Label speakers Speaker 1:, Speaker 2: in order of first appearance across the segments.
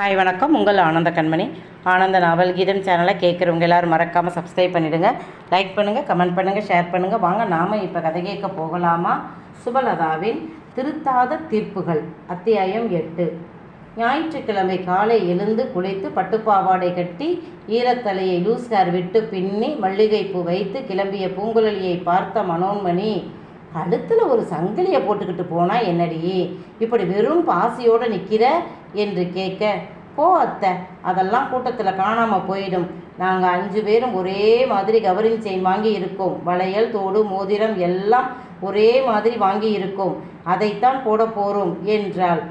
Speaker 1: Hi வணக்கம். உங்கள் ஆனந்த கண்மணி. ஆனந்த நாவல் கீதம் சேனலை கேட்குறவங்க எல்லோரும் மறக்காமல் சப்ஸ்கிரைப் பண்ணிவிடுங்க லைக் பண்ணுங்கள் கமெண்ட் பண்ணுங்கள் ஷேர் பண்ணுங்கள் வாங்க நாம் இப்போ கதை கேட்க போகலாமா? சுபலதாவின் திருத்தாத தீர்ப்புகள் அத்தியாயம் எட்டு. ஞாயிற்றுக்கிழமை காலை எழுந்து குளித்து பட்டுப்பாவாடை கட்டி ஈரத்தலையை லூஸ்கார் விட்டு பின்னி மல்லிகைப்பூ வைத்து கிளம்பிய பூங்குழலியை பார்த்த மனோன்மணி கழுத்தில் ஒரு சங்கிலியை போட்டுக்கிட்டு போனா என்னடி? இப்படி வெறும் பாசியோடு நிற்கிற என்று கேட்க போ அத்தை அதெல்லாம் கூட்டத்தில் காணாமல் போயிடும். நாங்கள் அஞ்சு பேரும் ஒரே மாதிரி கவரிங் செயின் வாங்கி இருக்கோம். வளையல் தோடு மோதிரம் எல்லாம் ஒரே மாதிரி வாங்கி இருக்கோம். அதைத்தான் போட போகிறோம் என்றாள்.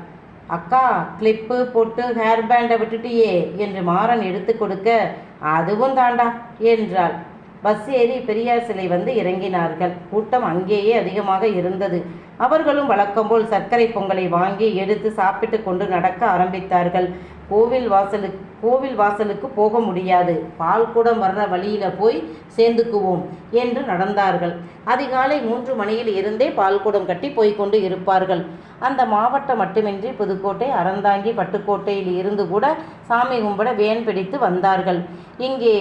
Speaker 1: அக்கா கிளிப்பு போட்டு ஹேர் பேண்டை விட்டுட்டியே என்று மாறன் எடுத்து கொடுக்க அதுவும் தாண்டா என்றாள். பஸ் ஏறி பெரியார் சிலை வந்து இறங்கினார்கள். கூட்டம் அங்கேயே அதிகமாக இருந்தது. அவர்களும் வழக்கம்போல் சர்க்கரை பொங்கலை வாங்கி எடுத்து சாப்பிட்டு கொண்டு நடக்க ஆரம்பித்தார்கள். கோவில் வாசலுக்கு கோவில் வாசலுக்கு போக முடியாது. பால் கூட வர்ற வழியில் போய் சேர்ந்துக்குவோம் என்று நடந்தார்கள். அதிகாலை மூன்று மணியில் இருந்தே பால்குடம் கட்டி போய்க்கொண்டு இருப்பார்கள். அந்த மாவட்டம் மட்டுமின்றி புதுக்கோட்டை அறந்தாங்கி பட்டுக்கோட்டையில் இருந்து கூட சாமி கும்பிட வேன் பிடித்து வந்தார்கள். இங்கே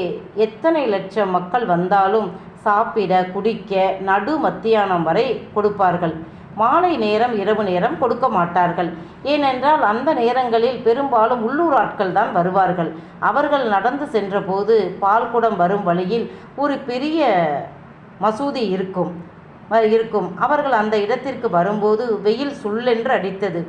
Speaker 1: எத்தனை லட்சம் மக்கள் வந்தாலும் சாப்பிட குடிக்க நடு மத்தியானம் வரை கொடுப்பார்கள். மாலை நேரம் இரவு நேரம் கொடுக்க மாட்டார்கள். ஏனென்றால் அந்த நேரங்களில் பெரும்பாலும் உள்ளூர் ஆட்கள் தான் வருவார்கள். அவர்கள் நடந்து சென்றபோது பால்குடம் வரும் வழியில் ஒரு பெரிய மசூதி இருக்கும். வ- இருக்கும். அவர்கள் அந்த இடத்திற்கு வரும்போது வெயில் சுள்ளென்று அடித்தது.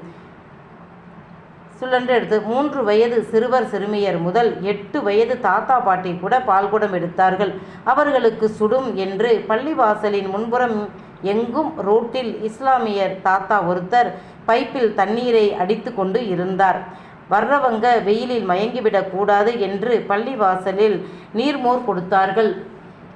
Speaker 1: சுழன்று எடுத்து மூன்று வயது சிறுவர் சிறுமியர் முதல் எட்டு வயது தாத்தா பாட்டி கூட பால்குடம் எடுத்தார்கள். அவர்களுக்கு சுடும் என்று பள்ளிவாசலின் முன்புறம் எங்கும் ரோட்டில் இஸ்லாமியர் தாத்தா ஒருத்தர் பைப்பில் தண்ணீரை அடித்து கொண்டு இருந்தார். வர்றவங்க வெயிலில் மயங்கிவிடக்கூடாது என்று பள்ளிவாசலில் நீர்மோர் கொடுத்தார்கள்.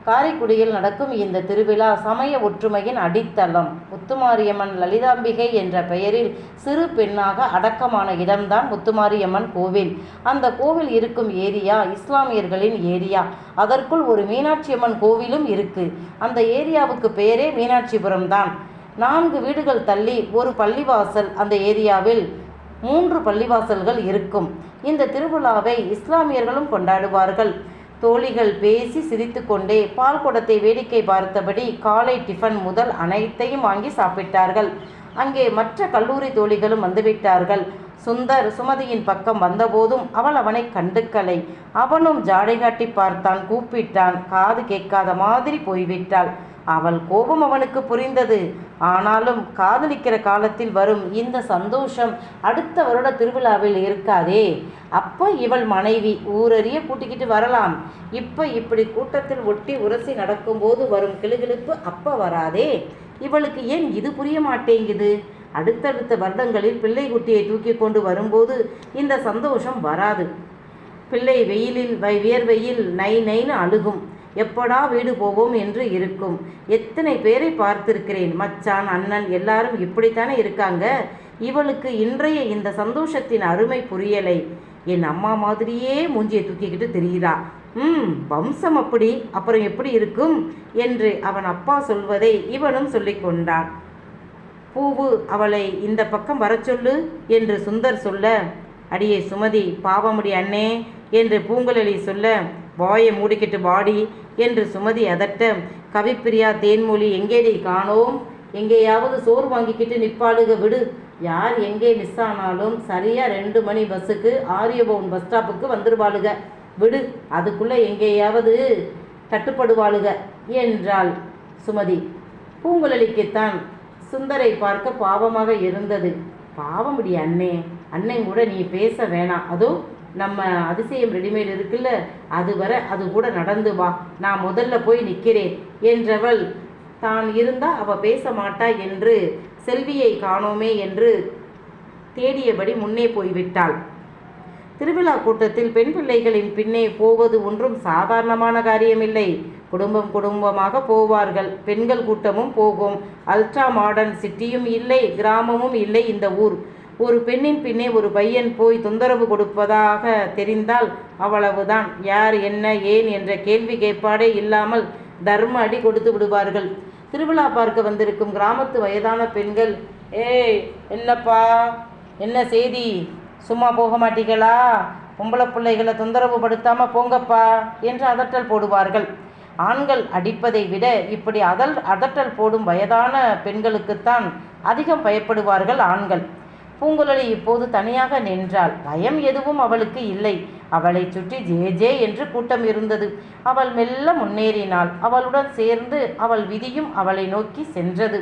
Speaker 1: காரைக்குடியில் நடக்கும் இந்த திருவிழா சமய ஒற்றுமையின் அடித்தளம். முத்துமாரியம்மன் லலிதாம்பிகை என்ற பெயரில் சிறு பெண்ணாக அடக்கமான இடம்தான் முத்துமாரியம்மன் கோவில். அந்த கோவில் இருக்கும் ஏரியா இஸ்லாமியர்களின் ஏரியா. அதற்குள் ஒரு மீனாட்சியம்மன் கோவிலும் இருக்கு. அந்த ஏரியாவுக்கு பெயரே மீனாட்சிபுரம் தான் நான்கு வீடுகள் தள்ளி ஒரு பள்ளிவாசல் அந்த ஏரியாவில் மூன்று பள்ளிவாசல்கள் இருக்கும். இந்த திருவிழாவை இஸ்லாமியர்களும் கொண்டாடுவார்கள். தோழிகள் பேசி சிரித்துக்கொண்டே பால் குடத்தை வேடிக்கை பார்த்தபடி காலை டிஃபன் முதல் அனைத்தையும் வாங்கி சாப்பிட்டார்கள். அங்கே மற்ற கல்லூரி தோழிகளும் வந்துவிட்டார்கள். சுந்தர் சுமதியின் பக்கம் வந்தபோதும் அவள் அவனை கண்டுக்கலை அவனும் ஜாடை காட்டி பார்த்தான் கூப்பிட்டான். காது கேட்காத மாதிரி போய்விட்டாள். அவள் கோபம் அவனுக்கு புரிந்தது. ஆனாலும் காதலிக்கிற காலத்தில் வரும் இந்த சந்தோஷம் அடுத்த வருட திருவிழாவில் இருக்காதே. அப்போ இவள் மனைவி ஊரறிய கூட்டிக்கிட்டு வரலாம். இப்போ இப்படி கூட்டத்தில் ஒட்டி உரசி நடக்கும்போது வரும் கிளுகிழுப்பு அப்போ வராதே. இவளுக்கு ஏன் இது புரிய மாட்டேங்குது? அடுத்தடுத்த வருடங்களில் பிள்ளை குட்டியை தூக்கி கொண்டு வரும்போது இந்த சந்தோஷம் வராது. பிள்ளை வெயிலில் வை வியர்வையில் நை நைன்னு அழுகும். எப்படா வீடு போவோம் என்று இருக்கும். எத்தனை பேரை பார்த்திருக்கிறேன்? மச்சான் அண்ணன் எல்லாரும் இப்படித்தானே இருக்காங்க? இவளுக்கு இன்றைய இந்த சந்தோஷத்தின் அருமை புரியலை. என் அம்மா மாதிரியே மூஞ்சியை தூக்கிக்கிட்டு தெரிகிறா ம் வம்சம் அப்படி. அப்புறம் எப்படி இருக்கும்? என்று அவன் அப்பா சொல்வதை இவனும் சொல்லிக் கொண்டான். பூவு அவளை இந்த பக்கம் வரச் சொல்லு என்று சுந்தர் சொல்ல அடியே சுமதி பாவமுடி அண்ணே என்று பூங்குழலி சொல்ல வாயை மூடிக்கிட்டு வாடி என்று சுமதி அதட்ட கவிப்பிரியா தேன்மொழி எங்கேடி காணோம்? எங்கேயாவது சோறு வாங்கிக்கிட்டு நிப்பாளுக விடு. யார் எங்கே மிஸ் ஆனாலும் சரியா ரெண்டு மணி பஸ்ஸுக்கு ஆரியபவன் பஸ் ஸ்டாப்புக்கு வந்துருவாளுக. விடு அதுக்குள்ளே எங்கேயாவது தட்டுப்படுவாளுக என்றாள் சுமதி. பூங்குழலிக்குத்தான் சுந்தரை பார்க்க பாவமாக இருந்தது. பாவமுடி அண்ணே அண்ணன் கூட நீ பேச வேணாம். அதுவும் நம்ம அதிசயம் ரெடிமேட் இருக்குல்ல அது வர அது கூட நடந்து வா நான் முதல்ல போய் நிற்கிறேன் என்றவள் தான் இருந்தா அவ பேச மாட்டா என்று செல்வியை காணோமே என்று தேடியபடி முன்னே போய்விட்டாள். திருவிழா கூட்டத்தில் பெண் பிள்ளைகளின் பின்னே போவது ஒன்றும் சாதாரணமான காரியமில்லை. குடும்பம் குடும்பமாக போவார்கள். பெண்கள் கூட்டமும் போகும். அல்ட்ரா மாடர்ன் சிட்டியும் இல்லை கிராமமும் இல்லை இந்த ஊர். ஒரு பெண்ணின் பின்னே ஒரு பையன் போய் தொந்தரவு கொடுப்பதாக தெரிந்தால் அவ்வளவுதான். யார் என்ன ஏன் என்ற கேள்வி கேட்பாடே இல்லாமல் தர்ம அடி கொடுத்து விடுவார்கள். திருவிழா பார்க்க வந்திருக்கும் கிராமத்து வயதான பெண்கள் ஏய் என்னப்பா? என்ன செய்தி? சும்மா போக மாட்டீங்களா? பொம்பளை பிள்ளைகளை தொந்தரவு படுத்தாம போங்கப்பா என்று அதட்டல் போடுவார்கள். ஆண்கள் அடிப்பதை விட இப்படி அதல் அதட்டல் போடும் வயதான பெண்களுக்குத்தான் அதிகம் பயப்படுவார்கள் ஆண்கள். பூங்குழலி இப்போது தனியாக நின்றாள். பயம் எதுவும் அவளுக்கு இல்லை. அவளை சுற்றி ஜே ஜே என்று கூட்டம் இருந்தது. அவள் மெல்ல முன்னேறினாள். அவளுடன் சேர்ந்து அவள் விதியும் அவளை நோக்கி சென்றது.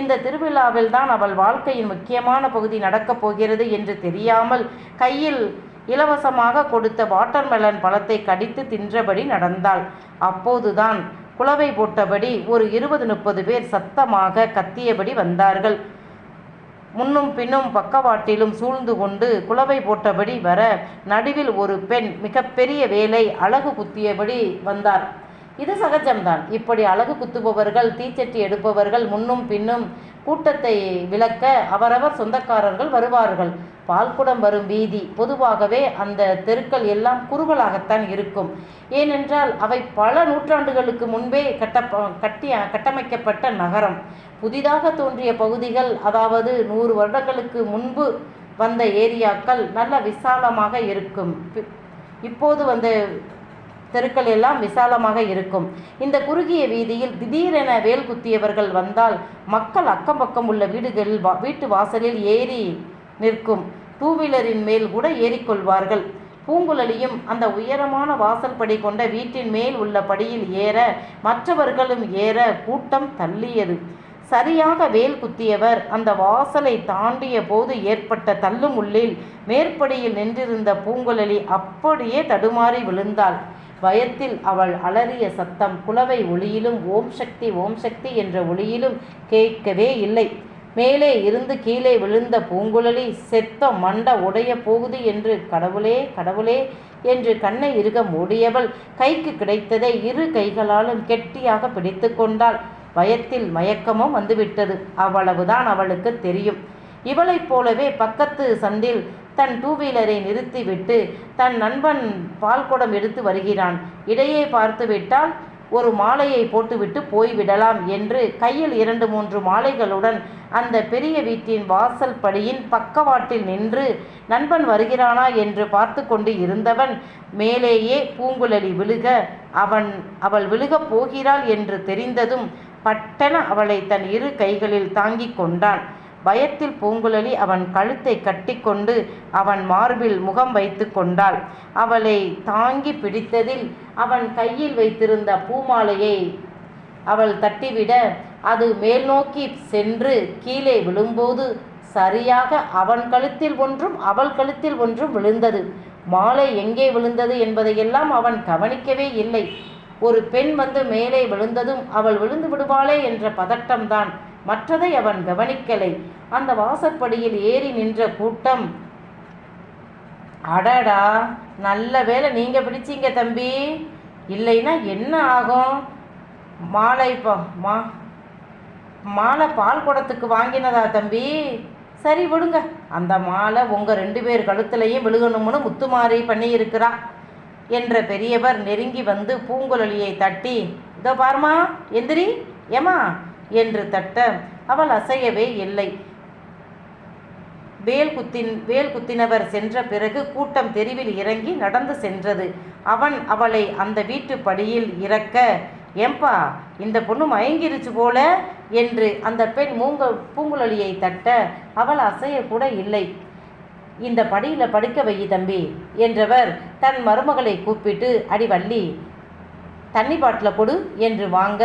Speaker 1: இந்த திருவிழாவில் தான் அவள் வாழ்க்கையின் முக்கியமான பகுதி நடக்கப் போகிறது என்று தெரியாமல் கையில் இலவசமாக கொடுத்த வாட்டர்மெலன் பழத்தை கடித்து தின்றபடி நடந்தாள். அப்போதுதான் குளவை போட்டபடி ஒரு இருபது முப்பது பேர் சத்தமாக கத்தியபடி வந்தார்கள். முன்னும் பின்னும் பக்கவாட்டிலும் சூழ்ந்து கொண்டு குலவை போட்டபடி வர நடுவில் ஒரு பெண் மிகப்பெரிய வேலை அழகு குத்தியபடி வந்தார். இது சகஜம்தான். இப்படி அழகு குத்துபவர்கள் தீச்சட்டி எடுப்பவர்கள் முன்னும் பின்னும் கூட்டத்தை விளக்க அவரவர் சொந்தக்காரர்கள் வருவார்கள். பால்குடம் வரும் வீதி. பொதுவாகவே அந்த தெருக்கள் எல்லாம் குறுகலாகத்தான் இருக்கும். ஏனென்றால் அவை பல நூற்றாண்டுகளுக்கு முன்பே கட்ட கட்டி கட்டமைக்கப்பட்ட நகரம். புதிதாக தோன்றிய பகுதிகள் அதாவது நூறு வருடங்களுக்கு முன்பு வந்த ஏரியாக்கள் நல்ல விசாலமாக இருக்கும். பி- இப்போது வந்த தெருக்கள் எல்லாம் விசாலமாக இருக்கும். இந்த குறுகிய வீதியில் திடீரென வேல் குத்தியவர்கள் வந்தால் மக்கள் அக்கம் பக்கம் உள்ள வீடுகளில் வா- வீட்டு வாசலில் ஏறி நிற்கும். டூ வீலரின் மேல் கூட ஏறிக்கொள்வார்கள். பூங்குழலியும் அந்த உயரமான வாசல் படி கொண்ட வீட்டின் மேல் உள்ள படியில் ஏற மற்றவர்களும் ஏற கூட்டம் தள்ளியது. சரியாக வேல் குத்தியவர் அந்த வாசலை தாண்டிய போது ஏற்பட்ட தள்ளுமுள்ளில் மேற்படியில் நின்றிருந்த பூங்குழலி அப்படியே தடுமாறி விழுந்தாள். பயத்தில் அவள் அலறிய சத்தம் குலவை ஒளியிலும் ஓம் சக்தி ஓம் சக்தி என்ற ஒளியிலும் கேட்கவே இல்லை. மேலே இருந்து கீழே விழுந்த பூங்குழலி செத்த மண்ட உடைய போகுது என்று கடவுளே கடவுளே என்று கண்ணை இறுக மூடியவள் கைக்கு கிடைத்ததை இரு கைகளாலும் கெட்டியாக பிடித்து கொண்டாள். பயத்தில் மயக்கமும் வந்துவிட்டது. அவ்வளவுதான் அவளுக்கு தெரியும். இவளைப் போலவே பக்கத்து சந்தில் தன் டூ வீலரை நிறுத்திவிட்டு தன் நண்பன் பால்குடம் எடுத்து வருகிறான். இடையே பார்த்துவிட்டால் ஒரு மாலையை போட்டுவிட்டு போய்விடலாம் என்று கையில் இரண்டு மூன்று மாலைகளுடன் அந்த பெரிய வீட்டின் வாசல் படியின் பக்கவாட்டில் நின்று நண்பன் வருகிறானா? என்று பார்த்து கொண்டு இருந்தவன் மேலேயே பூங்குழலி விழுக அவன் அவள் விழுகப் போகிறாள் என்று தெரிந்ததும் பட்டன அவளை தன் இரு கைகளில் தாங்கிக் கொண்டான். பயத்தில் பூங்குழலி அவன் கழுத்தை கட்டிக்கொண்டு அவன் மார்பில் முகம் வைத்து கொண்டாள். அவளை தாங்கி பிடித்ததில் அவன் கையில் வைத்திருந்த பூமாலையை அவள் தட்டிவிட அது மேல் நோக்கி சென்று கீழே விழும்போது சரியாக அவன் கழுத்தில் ஒன்றும் அவள் கழுத்தில் ஒன்றும் விழுந்தது. மாலை எங்கே விழுந்தது என்பதையெல்லாம் அவன் கவனிக்கவே இல்லை. ஒரு பெண் வந்து மேலே விழுந்ததும் அவள் விழுந்து விடுவாளே என்ற பதட்டம்தான். மற்றதை அவன் கவனிக்கலை. அந்த வாசற்படியில் ஏறி நின்ற கூட்டம் அடடா நல்ல வேளை நீங்க பிடிச்சீங்க தம்பி. இல்லைன்னா என்ன ஆகும்? மாலை பா மா மாலை பால் குடத்துக்கு வாங்கினதா தம்பி? சரி விடுங்க. அந்த மாலை உங்கள் ரெண்டு பேர் கழுத்துலையும் விழுகணும்னு முத்துமாரி பண்ணியிருக்கிறா என்ற பெரியவர் நெருங்கி வந்து பூங்குழலியை தட்டி இதோ பாருமா எந்திரி ஏமா என்று தட்ட அவள் அசையவே இல்லை. வேல் குத்தின் வேல் குத்தினவர் சென்ற பிறகு கூட்டம் தெருவில் இறங்கி நடந்து சென்றது. அவன் அவளை அந்த வீட்டு படியில் இறக்க ஏம்பா இந்த பொண்ணு மயங்கிருச்சு போல என்று அந்த பெண் மூங்க பூங்குழலியை தட்ட அவள் அசையக்கூட இல்லை. இந்த படியில் படுக்க வை தம்பி என்றவர் தன் மருமகளை கூப்பிட்டு அடி வள்ளி தண்ணி பாட்டில் கொடு என்று வாங்க.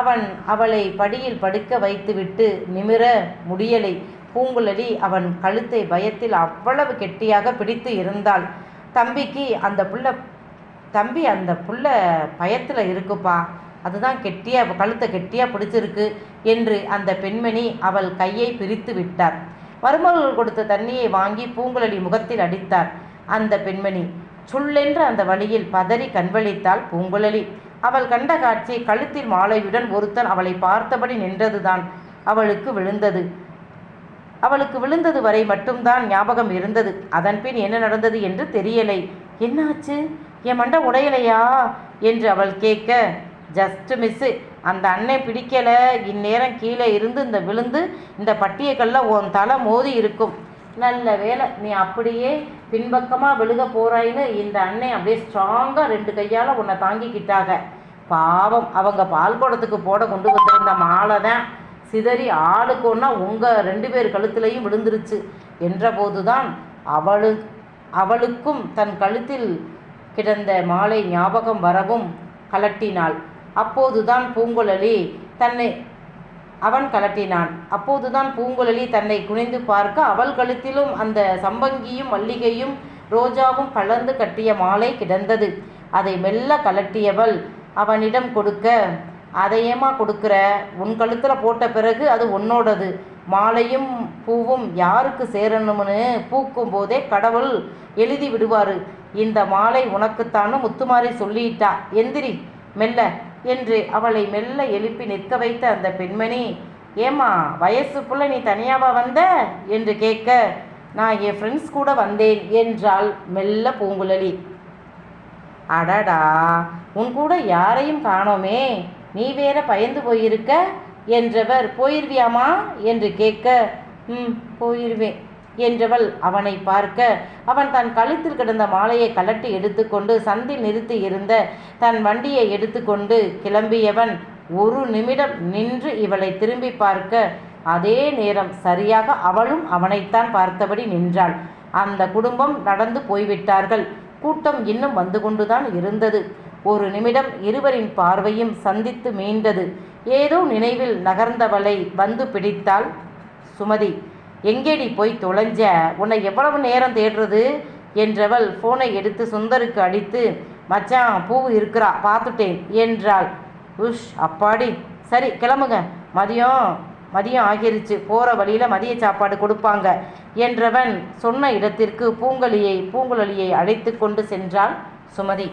Speaker 1: அவன் அவளை படியில் படுக்க வைத்துவிட்டு நிமிர முடியலை. பூங்குழலி அவன் கழுத்தை பயத்தில் அவ்வளவு கெட்டியாக பிடித்து இருந்தாள். தம்பிக்கு அந்த புள்ள தம்பி அந்த புள்ள பயத்தில் இருக்குப்பா. அதுதான் கெட்டியாக கழுத்தை கெட்டியாக பிடிச்சிருக்கு என்று அந்த பெண்மணி அவள் கையை பிரித்து விட்டார். மருமகள் கொடுத்த தண்ணியை வாங்கி பூங்குழலி முகத்தில் அடித்தார். அந்த பெண்மணி சுள்ளென்று அந்த வழியில் பதறி கண்வழித்தாள் பூங்குழலி. அவள் கண்ட காட்சி கழுத்தில் மாலையுடன் ஒருத்தன் அவளை பார்த்தபடி நின்றதுதான் அவளுக்கு விழுந்தது. அவளுக்கு விழுந்தது வரை மட்டும்தான் ஞாபகம் இருந்தது. அதன்பின் என்ன நடந்தது என்று தெரியலை. என்னாச்சு? என் மண்டை உடையலையா? என்று அவள் கேட்க ஜஸ்ட் மிஸ்ஸு அந்த அண்ணை பிடிக்கலை. இந்நேரம் கீழே இருந்து இந்த விழுந்து இந்த பட்டியக்கல்ல உன் தலை மோதி இருக்கும். நல்ல வேலை நீ அப்படியே பின்பக்கமாக விழுக போகிறாயின்னு இந்த அன்னை அப்படியே ஸ்ட்ராங்காக ரெண்டு கையால் உன்னை தாங்கிக்கிட்டாங்க. பாவம் அவங்க பால் குடத்துக்கு போட கொண்டு வந்திருந்த மாலை தான் சிதறி ஆளுக்கு ஒன்றா உங்கள் ரெண்டு பேர் கழுத்துலையும் விழுந்துருச்சு என்றபோது தான் அவளு அவளுக்கும் தன் கழுத்தில் கிடந்த மாலை ஞாபகம் வரவும் கலட்டினாள். அப்போதுதான் பூங்குழலி தன்னை அவன் கலட்டினான். அப்போதுதான் பூங்குழலி தன்னை குனிந்து பார்க்க அவள் கழுத்திலும் அந்த சம்பங்கியும் மல்லிகையும் ரோஜாவும் கலந்து கட்டிய மாலை கிடந்தது. அதை மெல்ல கலட்டியவள் அவனிடம் கொடுக்க அதையேமா கொடுக்குற? உன் கழுத்தில் போட்ட பிறகு அது உன்னோடது. மாலையும் பூவும் யாருக்கு சேரணும்னு பூக்கும் போதே கடவுள் எழுதி விடுவாரு. இந்த மாலை உனக்குத்தான்னு முத்துமாரி சொல்லிட்டா. எந்திரி மெல்ல. என்று அவளை மெல்ல எழுப்பி நிற்க வைத்த அந்த பெண்மணி ஏம்மா வயசு புள்ள நீ தனியாவா வந்த? என்று கேட்க நான் என் ஃப்ரெண்ட்ஸ் கூட வந்தேன் என்றாள் மெல்ல பூங்குழலி. அடடா உன் கூட யாரையும் காணோமே நீ வேற பயந்து போயிருக்க? என்றவர் போயிருவியாமா என்று கேட்க ம் போயிருவேன். என்றவள் அவனை பார்க்க. அவன் தன் கழுத்தில் கிடந்த மாலையை கலட்டி எடுத்துக்கொண்டு சந்தில் நிறுத்தி இருந்த தன் வண்டியை எடுத்துக்கொண்டு கிளம்பியவன் ஒரு நிமிடம் நின்று இவளை திரும்பி பார்க்க. அதே நேரம் சரியாக அவளும் அவனைத்தான் பார்த்தபடி நின்றாள். அந்த குடும்பம் நடந்து போய்விட்டார்கள். கூட்டம் இன்னும் வந்து கொண்டுதான் இருந்தது. ஒரு நிமிடம் இருவரின் பார்வையும் சந்தித்து மீண்டது. ஏதோ நினைவில் நகர்ந்தவளை வந்து பிடித்தாள் சுமதி. எங்கேடி போய் தொலைஞ்ச? உன்னை எவ்வளவு நேரம் தேடுறது? என்றவள் ஃபோனை எடுத்து சுந்தருக்கு அடித்து மச்சான் பூ இருக்கிறா பார்த்துட்டேன் என்றாள். உஷ் அப்பாடி. சரி கிளம்புங்க. மதியம் மதியம் ஆகிருச்சு போகிற வழியில் மதிய சாப்பாடு கொடுப்பாங்க என்றவன் சொன்ன இடத்திற்கு பூங்கலியை பூங்குழலியை அழைத்து கொண்டு சென்றாள் சுமதி.